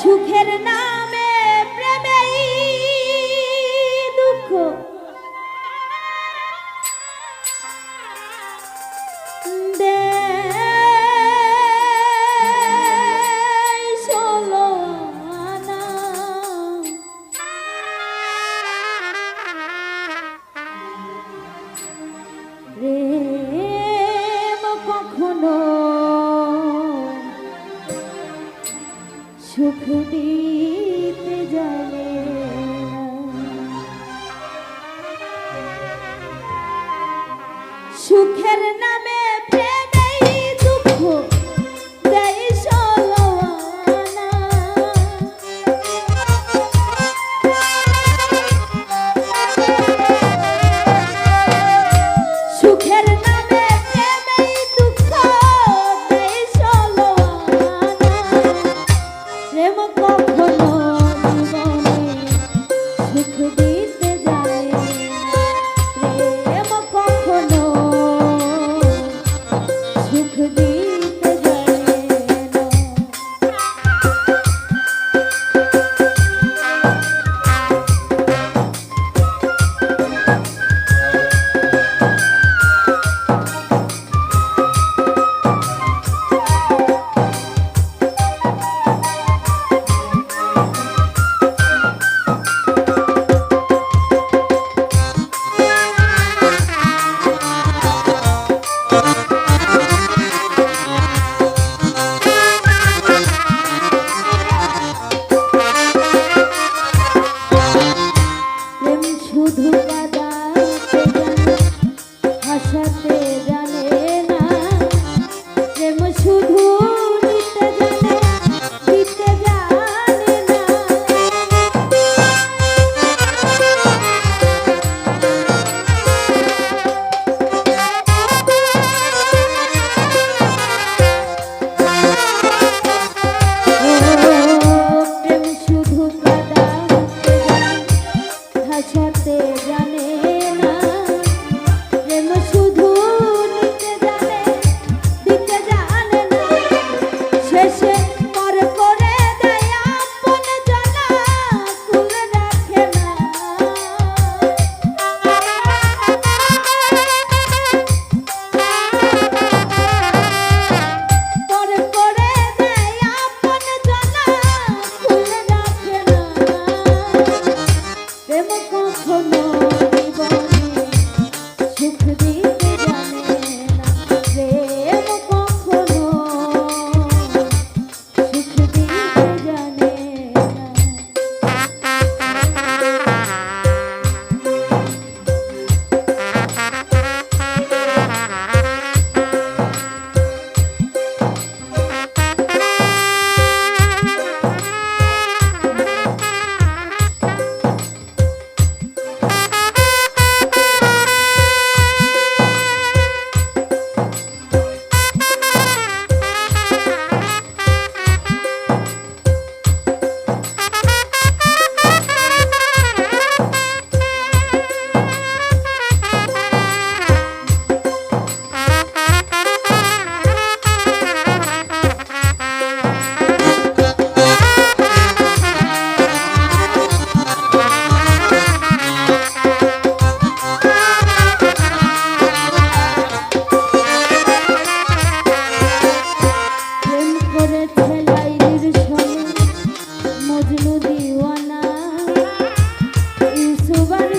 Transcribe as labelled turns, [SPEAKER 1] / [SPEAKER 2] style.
[SPEAKER 1] সুখের নামে সুখের নামে মজনু দিওয়ানা ইউসুফার